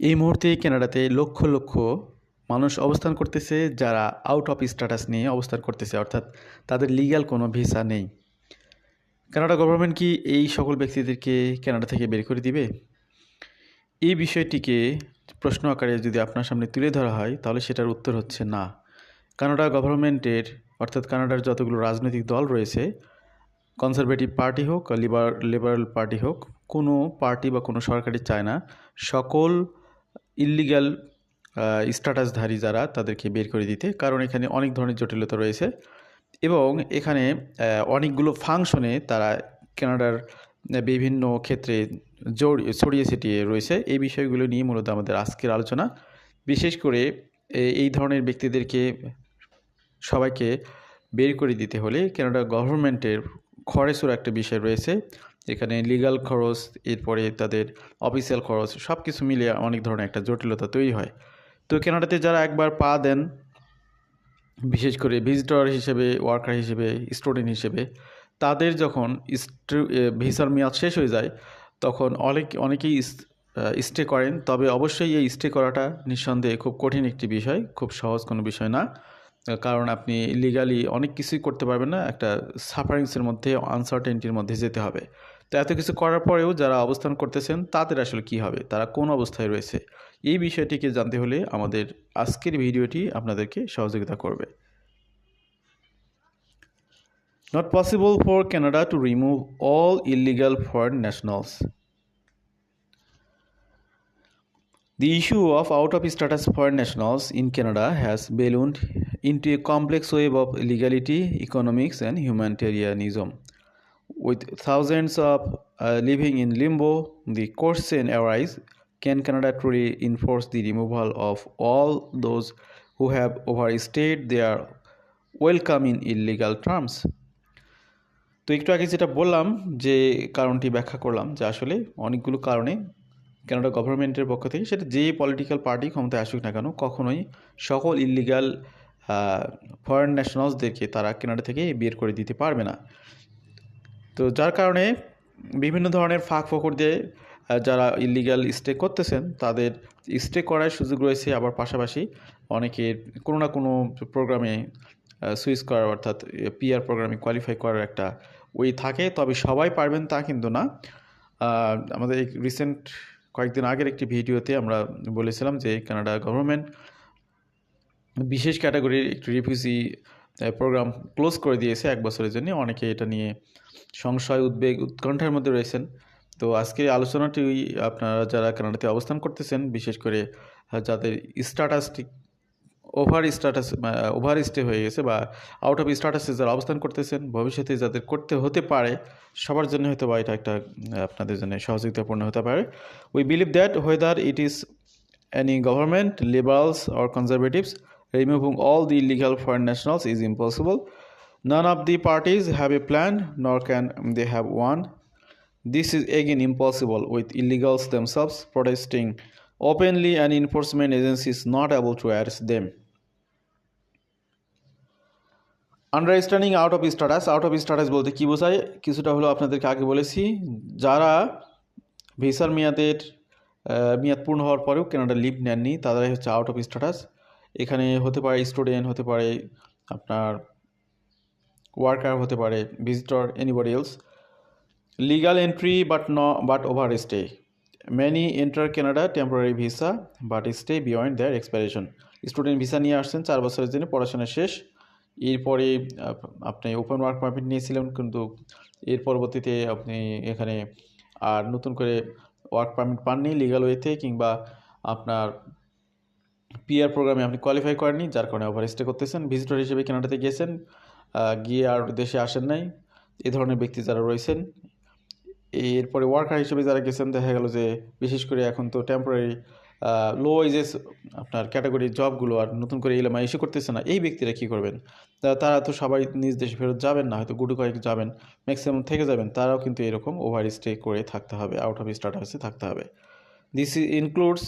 এই মুহূর্তে কানাডাতে লক্ষ লক্ষ মানুষ অবস্থান করতেছে, যারা আউট অফ স্ট্যাটাস নিয়ে অবস্থান করতেছে, অর্থাৎ তাদের লিগ্যাল কোনো ভিসা নেই। কানাডা গভর্নমেন্ট কি এই সকল ব্যক্তিদেরকে কানাডা থেকে বের করে দিবে? এই বিষয়টিকে প্রশ্ন আকারে যদি আপনার সামনে তুলে ধরা হয়, তাহলে সেটার উত্তর হচ্ছে না। কানাডা গভর্নমেন্টের অর্থাৎ কানাডার যতগুলো রাজনৈতিক দল রয়েছে কনজারভেটিভ পার্টি হোক লিবার লিবারেল পার্টি হোক, কোনো পার্টি বা কোনো সরকারি চায় না। সকল ইল্লিগাল স্ট্যাটাসধারী যারা তাদেরকে বের করে দিতে, কারণ এখানে অনেক ধরনের জটিলতা রয়েছে। এবং এখানে অনেকগুলো ফাংশনে তারা কানাডার বিভিন্ন ক্ষেত্রে জড়িয়ে ছড়িয়ে ছিটিয়ে রয়েছে। এই বিষয়গুলো নিয়ে মূলত আমাদের আজকের আলোচনা। বিশেষ করে এই ধরনের ব্যক্তিদেরকে সবাইকে বের করে দিতে হলে কানাডা গভর্নমেন্টের খরচেরও একটা বিষয় রয়েছে। এখানে লিগ্যাল খরচ, এরপরে তাদের অফিসিয়াল খরচ সব কিছু মিলিয়ে অনেক ধরনের একটা জটিলতা তৈরি হয়। তো কানাডাতে যারা একবার পা দেন, বিশেষ করে ভিজিটর হিসেবে ওয়ার্কার হিসেবে স্টুডেন্ট হিসেবে, তাদের যখন ভিসার মেয়াদ শেষ হয়ে যায়, তখন অনেক, অনেকেই স্টে করেন। তবে অবশ্যই এই স্টে করাটা নিঃসন্দেহে খুব কঠিন একটি বিষয়, খুব সহজ কোনো বিষয় না। কারণ আপনি লিগালি অনেক কিছুই করতে পারবেন না, একটা সাফারিংসের মধ্যে আনসার্টেনটির মধ্যে যেতে হবে। তো এত কিছু করার পরেও যারা অবস্থান করতেছেন, তাদের আসলে কি হবে? তারা কোন অবস্থায় রয়েছে? এই বিষয়টিকে জানতে হলে আমাদের আজকের ভিডিওটি আপনাদেরকে সহযোগিতা করবে। Not possible for Canada to remove all illegal foreign nationals the issue of out of status foreign nationals in Canada has balloon into a complex web of legality economics and humanitarianism With thousands of uh, living in limbo, the question arises can Canada truly enforce the removal of all those who have overstayed their welcome in illegal terms? তো একটু আগে যেটা বললাম যে কারণটি ব্যাখ্যা করলাম যে আসলে অনেকগুলো কারণে কানাডা গভর্নমেন্টের পক্ষ থেকে সেটা যে পলিটিক্যাল পার্টি ক্ষমতায় আসুক না কেন কখনোই সকল ইলিগাল ফরেন ন্যাশনালসদেরকে তারা কানাডা থেকে বের করে দিতে পারবে না তো যার কারণে বিভিন্ন ধরনের ফাঁক ফকর দিয়ে যারা ইলিগাল স্টে করতেছেন, তাদের স্টে করার সুযোগ রয়েছে। আবার পাশাপাশি অনেকের কোনো না কোনো প্রোগ্রামে সুইচ করার অর্থাৎ পিআর প্রোগ্রামে কোয়ালিফাই করার একটা ওই থাকে। তবে সবাই পারবেন তা কিন্তু না। আমাদের রিসেন্ট কয়েকদিন আগের একটি ভিডিওতে আমরা বলেছিলাম যে কানাডা গভর্নমেন্ট বিশেষ ক্যাটাগরির একটি রিফিউজি প্রোগ্রাম ক্লোজ করে দিয়েছে এক বছরের জন্য। অনেকে এটা নিয়ে সংশয় উদ্বেগ উৎকণ্ঠার মধ্যে রয়েছেন। তো আজকের আলোচনাটি আপনারা যারা কানাডাতে অবস্থান করতেছেন বিশেষ করে যাদের স্ট্যাটাসটি ওভার স্ট্যাটাস ওভার স্টে হয়ে গেছে বা আউট অফ স্ট্যাটাসে যারা অবস্থান করতেছেন ভবিষ্যতে যাদের করতে হতে পারে সবার জন্য হয়তো বা এটা একটা আপনাদের জন্য সহযোগিতাপূর্ণ হতে পারে। We believe that whether it is any government, liberals or conservatives, removing all the illegal foreign nationals is impossible. None of the parties have a plan, nor can they have one. This is again impossible with illegals themselves protesting openly and enforcement agencies not able to arrest them. Understanding out of status out of status বলতে কী বোঝায় কিছুটা হলো আপনাদেরকে আগে বলেছি যারা ভিসার মেয়াদের মেয়াদ পূর্ণ হওয়ার পরেও কানাডা লিভ নেননি তারাই হচ্ছে আউট অফ স্ট্যাটাস এখানে হতে পারে স্টুডেন্ট হতে পারে আপনার ওয়ার্কার হতে পারে visitor anybody else legal entry but ন but over stay many enter Canada temporary visa but stay beyond their expiration student visa নিয়ে আসছেন, চার বছরের জন্য, পড়াশোনা শেষ। এরপরে আপনি ওপেন ওয়ার্ক পারমিট নিয়েছিলেন, কিন্তু এর পরবর্তীতে আপনি এখানে আর নতুন করে ওয়ার্ক পারমিট পাননি লিগাল ওয়েতে কিংবা আপনার পিআর প্রোগ্রামে আপনি কোয়ালিফাই করেননি, যার কারণে ওভার স্টে করতেছেন। ভিজিটর হিসেবে কানাডাতে গিয়েছেন গিয়ে আর দেশে আসেন নাই। এ ধরনের ব্যক্তি যারা রয়েছেন, এরপরে ওয়ার্কার হিসেবে যারা গেছেন, দেখা গেল যে বিশেষ করে এখন তো টেম্পোরারি লো ওয়েজেস আপনার ক্যাটাগরির জবগুলো আর নতুন করে এলএমআই ইস্যু করতেছে না। এই ব্যক্তিরা কী করবেন? তারা তো সবাই নিজ দেশে ফেরত যাবেন না, হয়তো গুডু কয়েক যাবেন ম্যাক্সিমাম থেকে যাবেন। তারাও কিন্তু এরকম ওভার স্টে করে থাকতে হবে আউট অফ স্ট্যাটাসে থাকতে হবে। This includes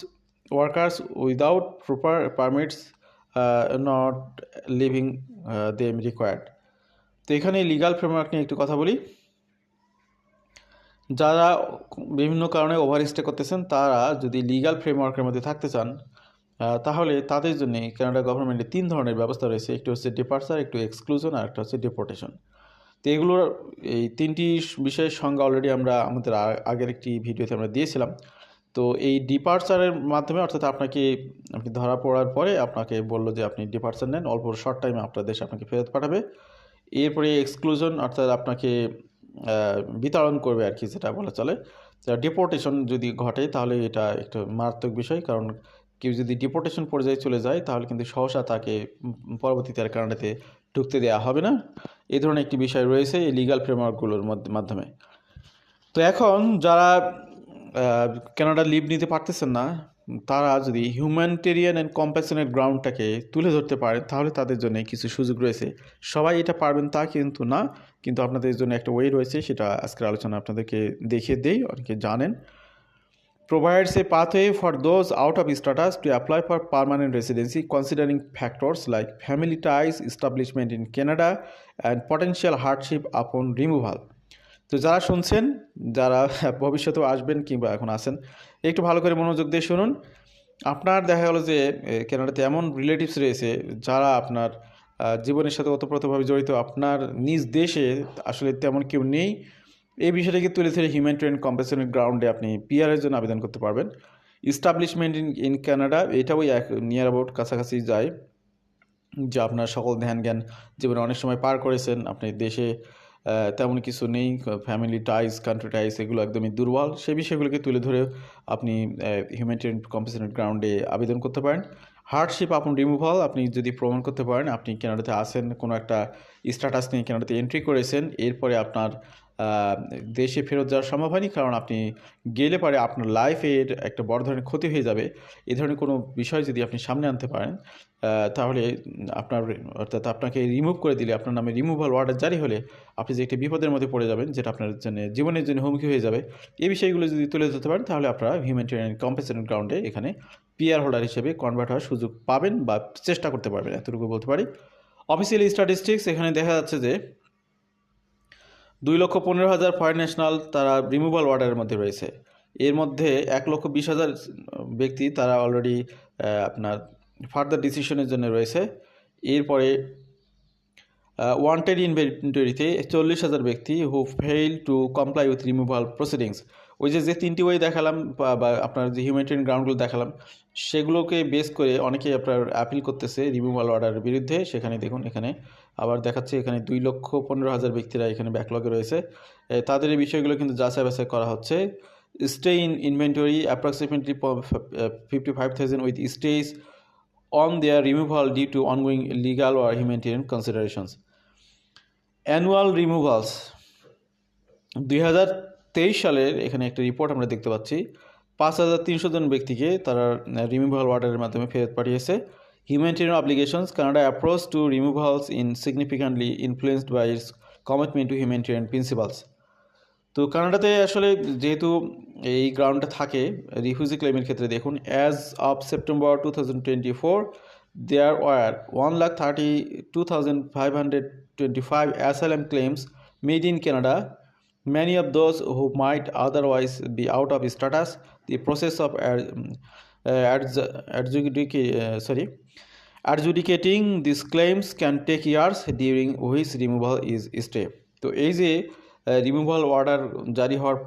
workers without proper permits not living them required তো এখানে লিগাল ফ্রেমওয়ার্ক নিয়ে একটু কথা বলি। যারা বিভিন্ন কারণে ওভার স্টে করতেছেন, তারা যদি লিগ্যাল ফ্রেমওয়ার্কের মধ্যে থাকতে চান তাহলে তাদের জন্য কানাডা গভর্নমেন্টের তিন ধরনের ব্যবস্থা রয়েছে। একটি হচ্ছে ডিপার্সার একটু এক্সক্লুশন আর একটা হচ্ছে ডিপোর্টেশন তো এগুলোর এই তিনটি বিষয়ের সংজ্ঞা অলরেডি আমরা আমাদের আগের একটি ভিডিওতে আমরা দিয়েছিলাম। তো এই ডিপার্চারের মাধ্যমে, অর্থাৎ আপনাকে আপনি ধরা পড়ার পরে আপনাকে বলল যে আপনি ডিপার্চার নেন, অল্প শর্ট টাইমে আপনার দেশে আপনাকে ফেরত পাঠাবে। এরপরে এক্সক্লুশন অর্থাৎ আপনাকে বিতাড়ন করবে আর কি, যেটা বলা চলে। ডিপোর্টেশন যদি ঘটে, তাহলে এটা একটা মারাত্মক বিষয়, কারণ কেউ যদি ডিপোর্টেশন পর্যায়ে চলে যায়, তাহলে কিন্তু সহসা তাকে পরবর্তীতে আর কানাডাতে ঢুকতে দেওয়া হবে না। এই ধরনের একটি বিষয় রয়েছে এই লিগাল ফ্রেমওয়ার্কগুলোর মাধ্যমে। তো এখন যারা কেনাডা লিভ নিতে পারতেছেন না, তারা যদি হিউম্যানিটেরিয়ান অ্যান্ড কম্প্যাশনের গ্রাউন্ডটাকে তুলে ধরতে পারে তাহলে তাদের জন্য কিছু সুযোগ রয়েছে। সবাই এটা পারবেন তা কিন্তু না, কিন্তু আপনাদের জন্য একটা ওয়ে রয়েছে, সেটা আজকের আলোচনা আপনাদেরকে দেখিয়ে দেই, অনেকে জানেন। Provides a pathway for those out of status to apply for permanent residency considering factors like family ties establishment in Canada and potential hardship upon removal তো যারা শুনছেন, যারা ভবিষ্যতেও আসবেন কিংবা এখন আসেন একটু ভালো করে মনোযোগ দিয়ে শুনুন। আপনার দেখা গেলো যে কানাডাতে এমন রিলেটিভস রয়েছে যারা আপনার জীবনের সাথে ওতপ্রোতভাবে জড়িত। আপনার নিজ দেশে আসলে তেমন কেউ নেই। এই বিষয়টাকে তুলে ধরে হিউম্যানিটেরিয়ান কম্পেশনের গ্রাউন্ডে আপনি পিআরের জন্য আবেদন করতে পারবেন। ইস্টাবলিশমেন্ট ইন ইন কানাডা এটাও এক নিয়ার অ্যাবাউট কাছাকাছি যায়, যে আপনার সকল ধ্যান জ্ঞান জীবনে অনেক সময় পার করেছেন। আপনি দেশে তেমন কিছু নেই ফ্যামিলি টাইস কান্ট্রি টাইস এগুলো একদমই দুর্বল। সেই বিষয়গুলোকে তুলে ধরে আপনি হিউম্যানিটেরিয়ান কম্পিসেন্ট গ্রাউন্ডে আবেদন করতে পারেন। হার্ডশিপ আপন রিমুভাল আপনি যদি প্রমাণ করতে পারেন, আপনি কানাডাতে আসেন কোনো একটা স্ট্যাটাস নিয়ে কানাডাতে এন্ট্রি করেছেন, এরপরে আপনার দেশে ফেরত যাওয়ার সম্ভব হয়নি, কারণ আপনি গেলে পরে আপনার লাইফের একটা বড় ধরনের ক্ষতি হয়ে যাবে। এ ধরনের কোনো বিষয় যদি আপনি সামনে আনতে পারেন তাহলে আপনার, অর্থাৎ আপনাকে রিমুভ করে দিলে, আপনার নামে রিমুভাল অর্ডার জারি হলে আপনি যে একটি বিপদের মধ্যে পড়ে যাবেন, যেটা আপনার জন্য জীবনের জন্য হুমকি হয়ে যাবে এই বিষয়গুলো যদি তুলে ধরতে পারেন, তাহলে আপনারা হিউম্যানিটেরিয়ান কম্পেসেশন গ্রাউন্ডে এখানে পিআর হোল্ডার হিসেবে কনভার্ট হওয়ার সুযোগ পাবেন বা চেষ্টা করতে পারবেন, এতটুকু বলতে পারি। অফিসিয়াল স্ট্যাটিস্টিক্স এখানে দেখা যাচ্ছে যে দুই লক্ষ পনেরো হাজার ফরেন ন্যাশনাল তারা রিমুভাল অর্ডারের মধ্যে রয়েছে। এর মধ্যে এক লক্ষ বিশ হাজার ব্যক্তি তারা অলরেডি আপনার ফার্দার ডিসিশনের জন্য রয়েছে। এরপরে ওয়ান্টেড ইনভেন্টরিতে চল্লিশ হাজার ব্যক্তি who fail to comply with removal proceedings ওই যে যে তিনটি ওয়ে দেখালাম, বা আপনার যে হিউম্যানিটেরিয়ান গ্রাউন্ডগুলো দেখালাম, সেগুলোকে বেস করে অনেকেই আপনার অ্যাপিল করতেছে রিমুভাল অর্ডারের বিরুদ্ধে। সেখানে দেখুন, এখানে আবার দেখাচ্ছে, এখানে দুই লক্ষ পনেরো হাজার ব্যক্তিরা এখানে ব্যাকলগে রয়েছে। তাদের এই বিষয়গুলো কিন্তু যাচাই বাছাই করা হচ্ছে। Stay in inventory approximately fifty five thousand with stays on their removal due to ongoing legal or humanitarian considerations. Annual removals দুই হাজার তেইশ সালের এখানে একটা রিপোর্ট আমরা দেখতে পাচ্ছি। পাঁচ হাজার তিনশো জন ব্যক্তিকে তারা রিমুভাল অর্ডারের মাধ্যমে ফেরত পাঠিয়েছে। Humanitarian obligations Canada approach to removals in significantly influenced by its commitment to humanitarian principles তো কানাডাতে আসলে যেহেতু এই গ্রাউন্ডটা থাকে রিফিউজি ক্লেমের ক্ষেত্রে দেখুন as of September two thousand twenty four there were one lakh thirty two thousand five hundred twenty five asylum claims made in Canada many of those who might otherwise be out of status the process of ad, uh, adju- adjudica- uh, sorry adjudicating these claims can take years during which removal is stay তো এই যে removal order জারি হওয়ার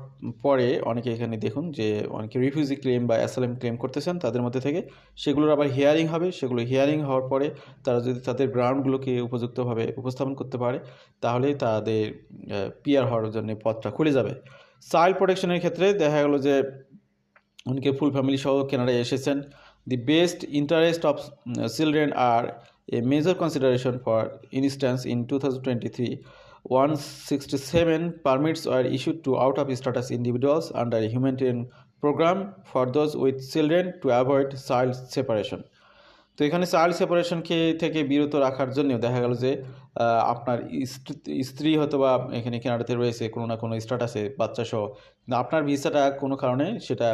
পরে অনেকে এখানে দেখুন যে অনেকে রিফিউজি ক্লেম বা অ্যাসালাম ক্লেম করতেছেন তাদের মধ্যে থেকে। সেগুলোর আবার হিয়ারিং হবে। সেগুলো হিয়ারিং হওয়ার পরে তারা যদি তাদের গ্রাউন্ডগুলোকে উপযুক্তভাবে উপস্থাপন করতে পারে, তাহলে তাদের পিয়ার হওয়ার জন্য পথটা খুলে যাবে। চাইল্ড প্রোটেকশনের ক্ষেত্রে দেখা গেলো যে অনেকে ফুল ফ্যামিলি সহ কেনাডায় এসেছেন। The best interest of children are a major consideration for instance in two thousand twenty three one sixty seven permits are issued to out of status individuals under a humanitarian program for those with children to avoid child separation তো এখানে child সেপারেশনকে থেকে বিরত রাখার জন্য দেখা গেল যে আপনার স্ত্রী হয়তো বা এখানে কেনাডাতে রয়েছে কোনো না কোনো স্ট্যাটাসে বাচ্চা সহ। আপনার ভিসাটা কোনো কারণে সেটা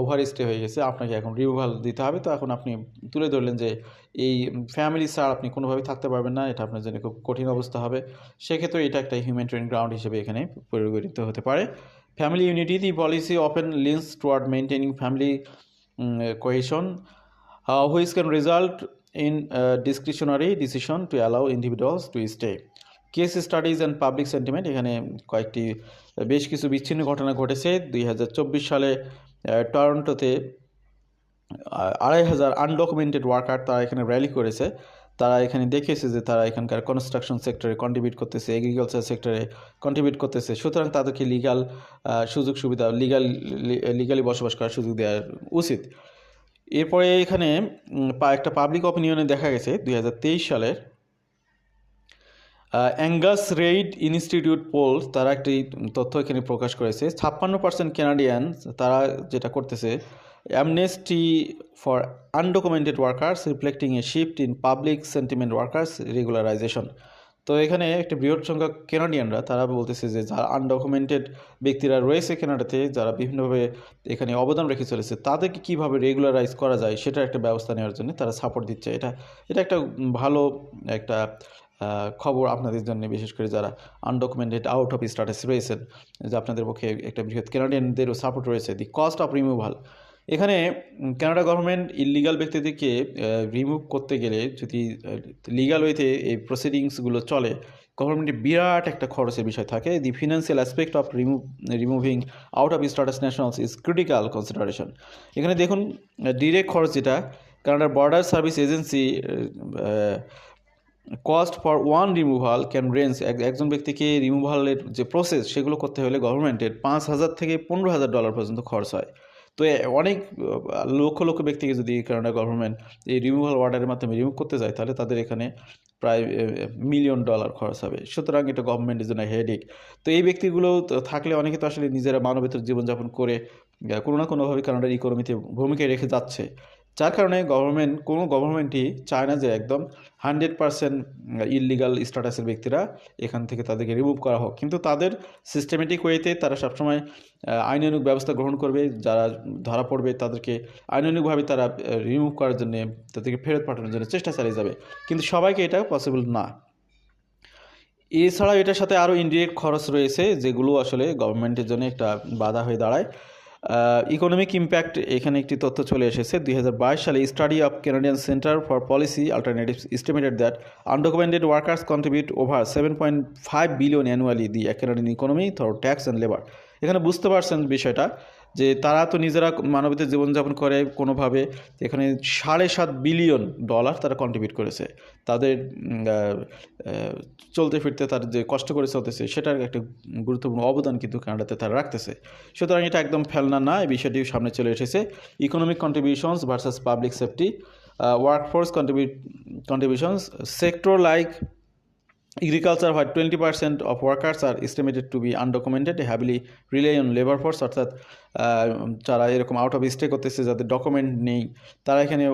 ওভার স্টে হয়ে গেছে আপনাকে এখন রিমুভাল দিতে হবে। তো এখন আপনি তুলে ধরলেন যে এই ফ্যামিলি ছাড়া আপনি কোনোভাবেই থাকতে পারবেন না এটা আপনার জন্য খুব কঠিন অবস্থা হবে। সেক্ষেত্রে এটা একটা হিউম্যানিটেরিয়ান গ্রাউন্ড হিসেবে এখানে পরিগণিত হতে পারে। Family unity leans toward maintaining family mm, cohesion, uh, which can result in a discretionary decision to allow individuals to stay. Case studies and public sentiment এখানে কয়েকটি বেশ কিছু বিচ্ছিন্ন ঘটনা ঘটেছে। দুই হাজার চব্বিশ সালে টরন্টোতে আড়াই হাজার আনডকুমেন্টেড ওয়ার্কার তারা এখানে র্যালি করেছে। তারা এখানে দেখিয়েছে যে তারা এখানকার কনস্ট্রাকশন সেক্টরে কন্ট্রিবিউট করতেছে এগ্রিকালচার সেক্টরে কন্ট্রিবিউট করতেছে। সুতরাং তাদেরকে লিগাল সুযোগ সুবিধা লিগাল লিগালি বসবাস করার সুযোগ দেওয়া উচিত। এরপরে এখানে একটা পাবলিক অপিনিয়নে দেখা গেছে, দুই হাজার তেইশ সালের। অ্যাঙ্গাস রেইড ইনস্টিটিউট পোল তারা একটি তথ্য এখানে প্রকাশ করেছে। ছাপ্পান্ন পার্সেন্ট কেনাডিয়ান তারা যেটা করতেছে amnesty for undocumented workers reflecting a shift in public sentiment workers regularization তো এখানে একটা বৃহৎ সংখ্যক কেনাডিয়ানরা তারা বলতেছে যে যারা আনডকুমেন্টেড ব্যক্তিরা রয়েছে কেনাডাতে যারা বিভিন্নভাবে এখানে অবদান রেখে চলেছে, তাদেরকে কীভাবে রেগুলারাইজ করা যায়, সেটার একটা ব্যবস্থা নেওয়ার জন্য তারা সাপোর্ট দিচ্ছে। এটা এটা একটা ভালো একটা খবর আপনাদের জন্য, বিশেষ করে যারা আনডকুমেন্টেড আউট অফ স্ট্যাটাস রয়েছেন, যে আপনাদের পক্ষে একটা বৃহৎ কেনাডিয়ানদেরও সাপোর্ট রয়েছে দি কস্ট অফ রিমুভাল এখানে কানাডা গভর্নমেন্ট ইলিগাল ব্যক্তিদেরকে রিমুভ করতে গেলে যদি লিগাল ওয়েতে এই প্রসিডিংসগুলো চলে গভর্নমেন্টের বিরাট একটা খরচের বিষয় থাকে। The financial aspect of remove removing out of status nationals is critical consideration এখানে দেখুন ডিরেক্ট খরচ যেটা কানাডার border service agency cost for one removal can range একজন ব্যক্তিকে রিমুভালের যে প্রসেস সেগুলো করতে হলে গভর্নমেন্টের পাঁচ হাজার থেকে পনেরো হাজার ডলার পর্যন্ত খরচ হয়। তো অনেক লক্ষ লক্ষ ব্যক্তিকে যদি কানাডা গভর্নমেন্ট এই রিমুভাল অর্ডারের মাধ্যমে রিমুভ করতে যায়, তাহলে তাদের এখানে প্রায় মিলিয়ন ডলার খরচ হবে। সুতরাং এটা গভর্নমেন্টের জন্য হেডেক তো এই ব্যক্তিগুলো থাকলে অনেকে তো আসলে নিজেরা মানবেতর জীবনযাপন করে কোনো না কোনোভাবে কানাডার ইকোনমিতে ভূমিকা রেখে যাচ্ছে। যার কারণে গভর্নমেন্ট কোনো গভর্নমেন্টই চায় না যে একদম হান্ড্রেড পার্সেন্ট ইলিগাল স্ট্যাটাসের ব্যক্তিরা এখান থেকে তাদেরকে রিমুভ করা হোক। কিন্তু তাদের সিস্টেমেটিক ওয়েতে তারা সবসময় আহ, আইনানুগ ব্যবস্থা গ্রহণ করবে। যারা ধরা পড়বে তাদেরকে আইনানুগভাবে তারা রিমুভ করার জন্য তাদেরকে ফেরত পাঠানোর জন্য চেষ্টা চালিয়ে যাবে। কিন্তু সবাইকে এটা পসিবল না। এছাড়াও এটার সাথে আরও ইনডিরেক্ট খরচ রয়েছে যেগুলো আসলে গভর্নমেন্টের জন্য একটা বাধা হয়ে দাঁড়ায়। ইকোনমিক ইম্প্যাক্ট এখানে একটি তথ্য চলে এসেছে। দুই হাজার বাইশ সালে study of Canadian centre for policy alternatives estimated that undocumented workers contribute over seven point five billion annually the Canadian economy through tax and labour এখানে বুঝতে পারছেন বিষয়টা। যে তারা তো নিজেরা মানবিত জীবনযাপন করে কোনোভাবে এখানে সাড়ে সাত বিলিয়ন ডলার তারা কন্ট্রিবিউট করেছে। তাদের চলতে ফিরতে তার যে কষ্ট করে চলতেছে সেটার একটা গুরুত্বপূর্ণ অবদান কিন্তু কানাডাতে তারা রাখতেছে। সুতরাং এটা একদম ফেলনা না, এই বিষয়টি সামনে চলে এসেছে। Economic contributions versus public safety workforce contribute contributions sector like agriculture where 20% of workers are estimated to be undocumented heavily rely on labor force অর্থাৎ আহ, যারা এরকম আউট অফ স্টে করতেছে যাদের ডকুমেন্ট নেই তারা এখানে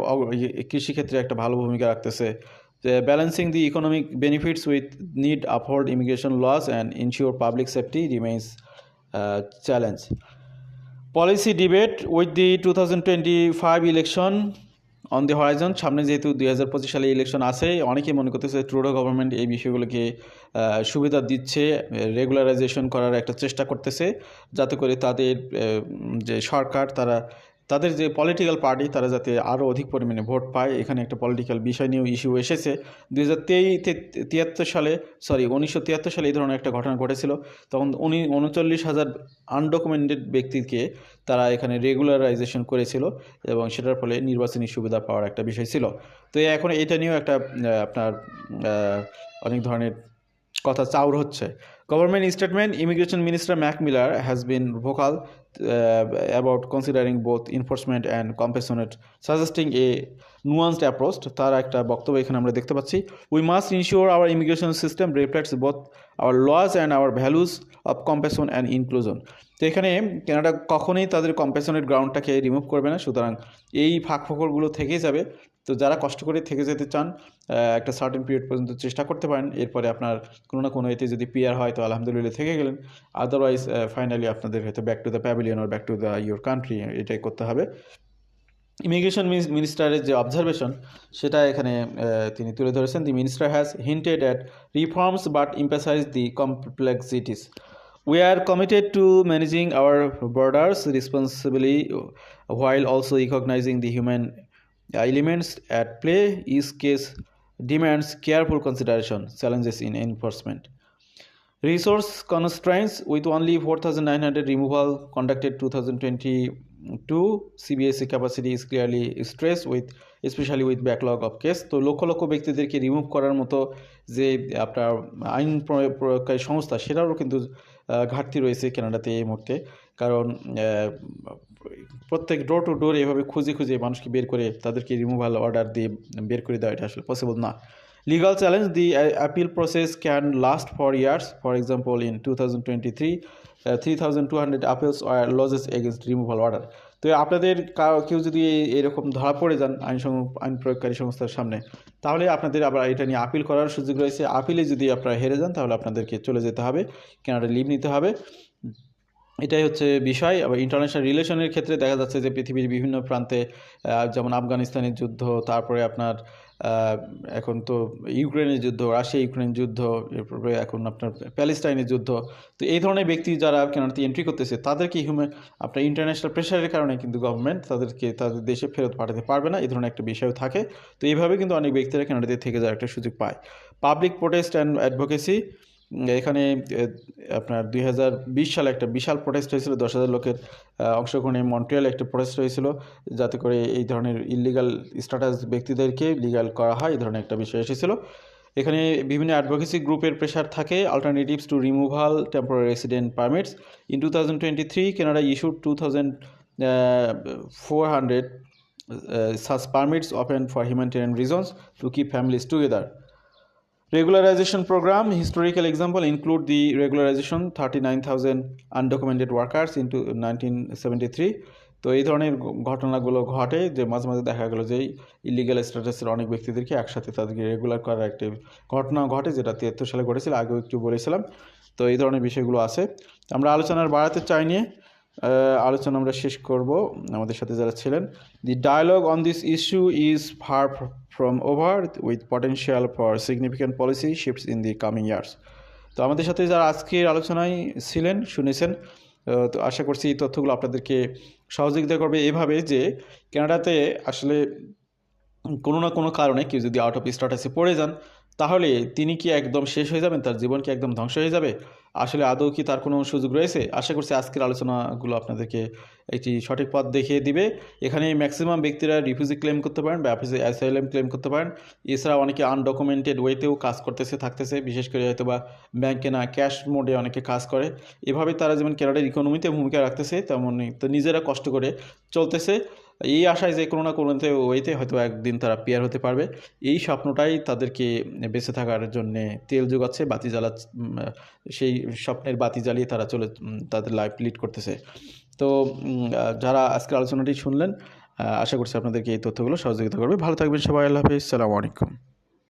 কৃষিক্ষেত্রে একটা ভালো ভূমিকা রাখতেছে। যে balancing the economic benefits with need uphold immigration laws and ensure public safety remains challenge policy debate with the two thousand twenty five election on the horizon সামনে যেহেতু দুই হাজার পঁচিশ সালে ইলেকশন আছে অনেকে মনে করতেছে ট্রুডো গভর্নমেন্ট এই বিষয়গুলোকে সুবিধা দিচ্ছে রেগুলারাইজেশন করার একটা চেষ্টা করতেছে, যাতে করে তাদের যে সরকার, তারা তাদের যে পলিটিক্যাল পার্টি তারা যাতে আরও অধিক পরিমাণে ভোট পায়, এখানে একটা পলিটিক্যাল বিষয় নিয়েও ইস্যু এসেছে। দু হাজার তিয়াত্তর সালে সরি উনিশশো তিয়াত্তর সালে এই ধরনের একটা ঘটনা ঘটেছিল। তখন উনি উনচল্লিশ হাজার আনডকুমেন্টেড ব্যক্তিকে তারা এখানে রেগুলারাইজেশন করেছিল এবং সেটার ফলে নির্বাচনী সুবিধা পাওয়ার একটা বিষয় ছিল। তো এখন এটা নিয়েও একটা আপনার অনেক ধরনের কথা চাউর হচ্ছে। Government statement immigration minister Marc Miller has been vocal about considering both enforcement and compassionate suggesting a nuanced approach তার একটা বক্তব্য এখানে আমরা দেখতে পাচ্ছি। We must ensure our immigration system reflects both our laws and our values of compassion and inclusion তো এখানে Canada কখনোই তাদের কম্পেশনের গ্রাউন্ডটাকে রিমুভ করবে না। সুতরাং এই ফাঁক ফোকরগুলো থেকেই যাবে। তো যারা কষ্ট করে থেকে যেতে চান একটা সার্টেন পিরিয়ড পর্যন্ত চেষ্টা করতে পারেন। এরপরে আপনার কোনো না কোনো এতে যদি পিয়ার হয়, তো আলহামদুলিল্লাহ থেকে গেলেন। আদারওয়াইজ ফাইনালি আপনাদের হয়তো back to the pavilion R back to the your country এটাই করতে হবে। ইমিগ্রেশন মিনিস্টারের যে অবজারভেশন সেটা এখানে তিনি তুলে ধরেছেন। The minister has hinted at reforms but emphasise the complexities We are committed to managing our borders responsibly while also recognizing the human elements at play. Each case demands careful consideration, challenges in enforcement. Resource constraints with only 4,900 removal conducted 2022 CBSE capacity is clearly stressed with especially with backlog of case তো লক্ষ লক্ষ ব্যক্তিদেরকে remove করার মতো যে আপনার আইন প্রয়োগ- প্রয়োগকারী সংস্থা সেটারও কিন্তু ঘাটতি রয়েছে কানাডাতে এই মুহূর্তে কারণ প্রত্যেক ডোর টু ডোর এভাবে খুঁজে খুঁজে মানুষকে বের করে তাদেরকে রিমুভাল অর্ডার দিয়ে বের করে দেওয়া এটা আসলে পসিবল না Legal challenge the uh, appeal process can last for years. For example, in 2023, uh, 3,200 appeals are lodged against removal order. তো আপনাদের কেউ যদি এরকম ধরা পড়ে যান আইন আইন প্রয়োগকারী সংস্থার সামনে তাহলে আপনাদের আবার এটা নিয়ে আপিল করার সুযোগ রয়েছে আপিলে যদি আপনারা হেরে যান তাহলে আপনাদেরকে চলে যেতে হবে কেনাডা লিভ নিতে হবে এটাই হচ্ছে বিষয়। আবার ইন্টারন্যাশনাল রিলেশনের ক্ষেত্রে দেখা যাচ্ছে যে পৃথিবীর বিভিন্ন প্রান্তে যেমন আফগানিস্তানের যুদ্ধ, তারপরে আপনার এখন তো ইউক্রেনের যুদ্ধ, রাশিয়া ইউক্রেন যুদ্ধ, এরপরে এখন আপনার প্যালেস্টাইনের যুদ্ধ। তো এই ধরনের ব্যক্তি যারা কেনাডাতে এন্ট্রি করতেছে তাদেরকে হিউম্যান আপনার ইন্টারন্যাশনাল প্রেশারের কারণে কিন্তু গভর্নমেন্ট তাদেরকে, তাদের দেশে ফেরত পাঠাতে পারবে না? এই ধরনের একটা বিষয় থাকে। তো এইভাবে কিন্তু অনেক ব্যক্তিরা কেনাডাতে থেকে যাওয়ার একটা সুযোগ পায়। পাবলিক প্রোটেস্ট অ্যান্ড অ্যাডভোকেসি এখানে আপনার দুই হাজার বিশ সালে একটা বিশাল প্রোটেস্ট হয়েছিল, দশ হাজার লোকের অংশগ্রহণে মন্ট্রিয়ালে একটা প্রোটেস্ট হয়েছিল যাতে করে এই ধরনের ইলিগাল স্ট্যাটাস ব্যক্তিদেরকে লিগাল করা হয়, এই ধরনের একটা বিষয় এসেছিল এখানে বিভিন্ন অ্যাডভোকেসি গ্রুপের প্রেশার থাকে alternatives to removal temporary resident permits in two thousand twenty three Canada issued two thousand four hundred such permits open for humanitarian reasons to keep families together. Regularization program historical example include the regularization 39,000 undocumented workers into 1973 তো এই ধরনের ঘটনাগুলো ঘটে যে মাঝে মাঝে দেখা গেল যে ইলিগাল স্ট্যাটাসের অনেক ব্যক্তিদেরকে একসাথে তাদেরকে রেগুলার করার একটি ঘটনা ঘটে যেটা তিয়াত্তর সালে ঘটেছিল আগেও একটু বলেছিলাম। তো এই ধরনের বিষয়গুলো আছে। আমরা আলোচনার বাড়াতে চাই নিয়ে আলোচনা আমরা শেষ করব। আমাদের সাথে যারা ছিলেন the dialogue on this issue is far from over with potential for significant policy shifts in the coming years তো আমাদের সাথে যারা আজকের আলোচনায় ছিলেন, শুনেছেন তো আশা করছি এই তথ্যগুলো আপনাদেরকে সহযোগিতা করবে এভাবে যে কানাডাতে আসলে কোনো না কোনো কারণে কেউ যদি আউট অফ স্ট্যাটাসে পড়ে যান তাহলে তিনি কি একদম শেষ হয়ে যাবেন? তার জীবন কি একদম ধ্বংস হয়ে যাবে? আসলে আদৌ কি তার কোনো সুযোগ রয়েছে? আশা করছি আজকের আলোচনাগুলো আপনাদেরকে একটি সঠিক পথ দেখিয়ে দিবে। এখানে ম্যাক্সিমাম ব্যক্তিরা রিফিউজি ক্লেম করতে পারেন বা অফিসে অ্যাসাইলেম ক্লেম করতে পারেন। এছাড়া অনেকে আনডকুমেন্টেড ওয়েতেও কাজ করতেছে, থাকতেছে। বিশেষ করে হয়তো বা ব্যাংকে না ক্যাশ মোডে অনেকে কাজ করে। এভাবে তারা যেমন কেনাডার ইকোনমিতে ভূমিকা রাখতেছে তেমনই তো নিজেরা কষ্ট করে চলতেছে। এই আশায় যে কোনো না কোনোতে ওয়েতে হয়তো একদিন তারা পেয়ার হতে পারবে। এই স্বপ্নটাই তাদেরকে বেঁচে থাকার জন্যে তেল যোগাচ্ছে, বাতি জ্বালা সেই স্বপ্নের বাতি জ্বালিয়ে তারা চলে তাদের লাইফ লিড করতেছে। তো যারা আজকের আলোচনাটি শুনলেন আশা করছি আপনাদেরকে এই তথ্যগুলো সহযোগিতা করবে। ভালো থাকবেন সবাই, আল্লাহ হাফিজ। সালামু আলাইকুম।